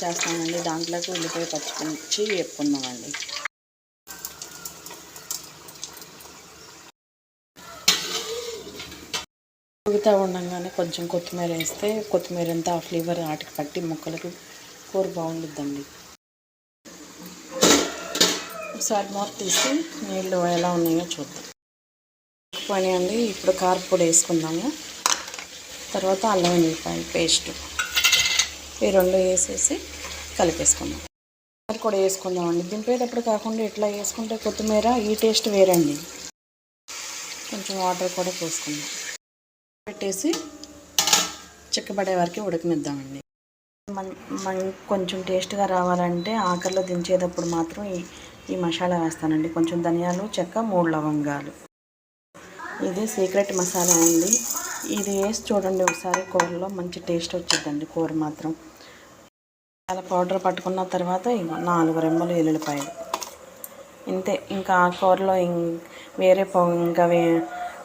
చేస్తామండి దాంట్లోకి ఉల్లిపాయ పచ్చిమిర్చి వేపుకుందామండి. ఉడుకుతూ ఉండగానే కొంచెం కొత్తిమీర వేస్తే కొత్తిమీర అంతా ఆ ఫ్లేవర్ వాటికి పట్టి ముక్కలకి కూర బాగుంటుందండి ఒకసారి మూత తీసి నీళ్ళు ఎలా ఉన్నాయో చూద్దాం. పని అండి ఇప్పుడు కారపొడి వేసుకుందాము. తర్వాత అల్లం వెల్లిపాయ పేస్ట్. ఈ రెండు వేసేసి కలిపేసుకుందాం. కొత్తిమీర కూడా వేసుకుందామండి. దింపేటప్పుడు కాకుండా ఇట్లా వేసుకుంటే కొత్తిమీర ఈ టేస్ట్ వేరండి. కొంచెం వాటర్ కూడా పోసుకుందాం. పెట్టేసి చిక్కబడే వరకు ఉడకనిద్దామండి. మన మన కొంచెం టేస్ట్గా రావాలంటే ఆఖరిలో దించేటప్పుడు మాత్రం ఈ ఈ మసాలా వేస్తానండి. కొంచెం ధనియాలు చెక్క మూడు లవంగాలు. ఇది సీక్రెట్ మసాలా అండి. ఇది వేసి చూడండి ఒకసారి కూరలో మంచి టేస్ట్ వచ్చిందండి కూర మాత్రం. అలా పౌడర్ పట్టుకున్న తర్వాత నాలుగు రెమ్మలు ఎల్లుల్లిపాయలు. ఇంతే ఇంకా ఆ కూరలో వేరే ఇంకా వే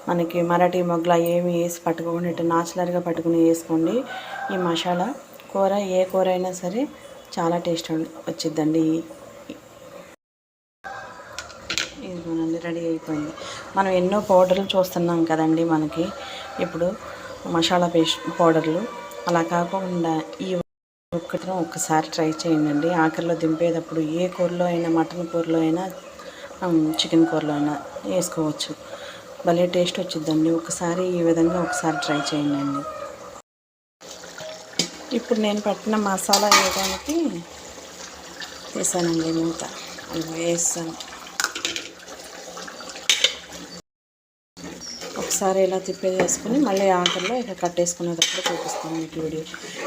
మనకి మరాఠీ మొగ్గల ఏమి వేసి పట్టుకోకుండా ఇటు నాచులర్గా పట్టుకుని వేసుకోండి. ఈ మసాలా కూర ఏ కూర అయినా సరే చాలా టేస్ట్ వచ్చిద్దండి. ఇదిగోనండి. రెడీ అయిపోయింది. మనం ఎన్నో పౌడర్లు చూస్తున్నాం కదండి మనకి. ఇప్పుడు మసాలా పేస్ట్ పౌడర్లు. అలా కాకుండా ఈ ఒక్కటి ఒక్కసారి ట్రై చేయండి ఆఖరిలో దింపేటప్పుడు ఏ కూరలో అయినా మటన్ కూరలో అయినా చికెన్ కూరలో అయినా వేసుకోవచ్చు. భలే టేస్ట్ వచ్చిద్దండి. ఒకసారి ఈ విధంగా ఒకసారి ట్రై చేయండి ఇప్పుడు నేను పట్టిన మసాలా వేయడానికి వేసానండి మూత. వేసాను. ఒకసారి ఇలా తిప్పేది వేసుకుని మళ్ళీ ఆఖరిలో ఇక కట్టేసుకునేటప్పుడు చూపిస్తాను మీకు వీడియో.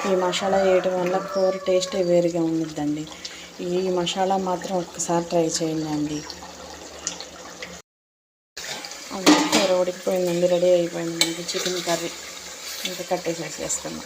ఈ మసాలా వేయడం వల్ల కూర టేస్టే వేరుగా ఉండిద్దండి. ఈ మసాలా మాత్రం ఒక్కసారి ట్రై చేయండి అండి. అది కూర ఉడికిపోయిందండి రెడీ అయిపోయింది. మనకి చికెన్ కర్రీ. ఇంకా కట్టేసేసి వేస్తాము